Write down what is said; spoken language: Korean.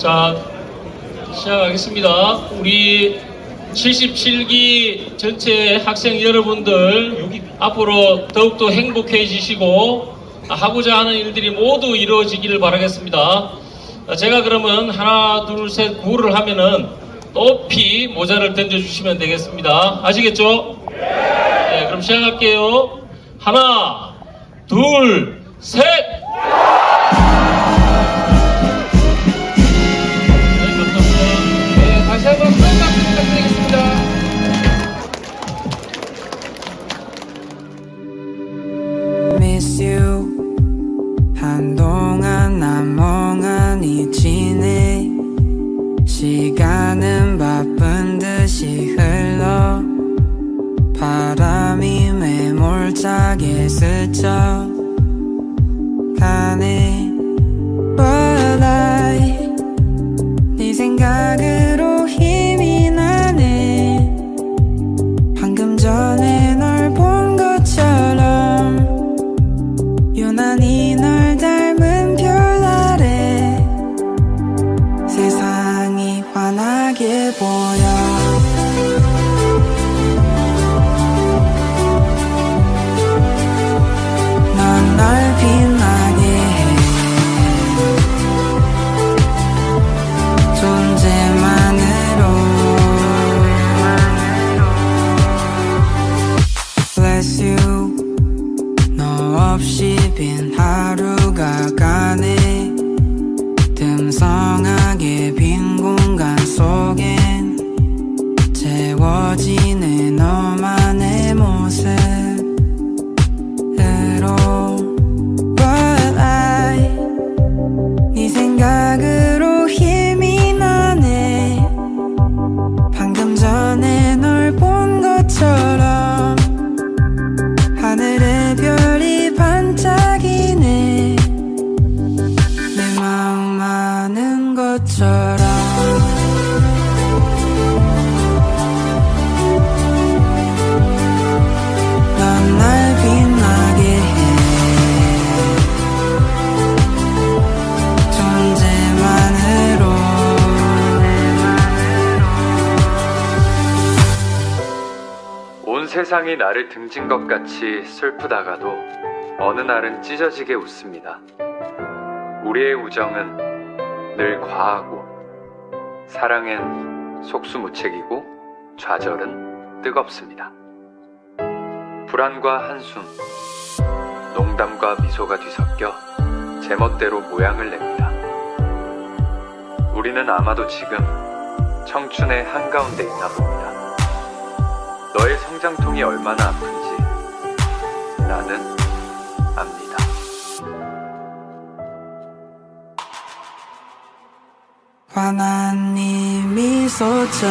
자, 시작하겠습니다. 우리 77기 전체 학생 여러분들 앞으로 더욱더 행복해지시고 하고자 하는 일들이 모두 이루어지기를 바라겠습니다. 자, 제가 그러면 하나, 둘, 셋, 구를 하면은 높이 모자를 던져주시면 되겠습니다. 아시겠죠? 네, 그럼 시작할게요. 하나, 둘, 셋! Miss you. 한동안 난 멍하니 지내. 시간은 바쁜 듯이 흘러. 바람이 매몰차게 스쳐 환하 세상이 나를 등진 것 같이 슬프다가도 어느 날은 찢어지게 웃습니다. 우리의 우정은 늘 과하고 사랑엔 속수무책이고 좌절은 뜨겁습니다. 불안과 한숨, 농담과 미소가 뒤섞여 제멋대로 모양을 냅니다. 우리는 아마도 지금 청춘의 한가운데 있나 봅니다. 너의 성장통이 얼마나 아픈지 나는 압니다. 네 미소처럼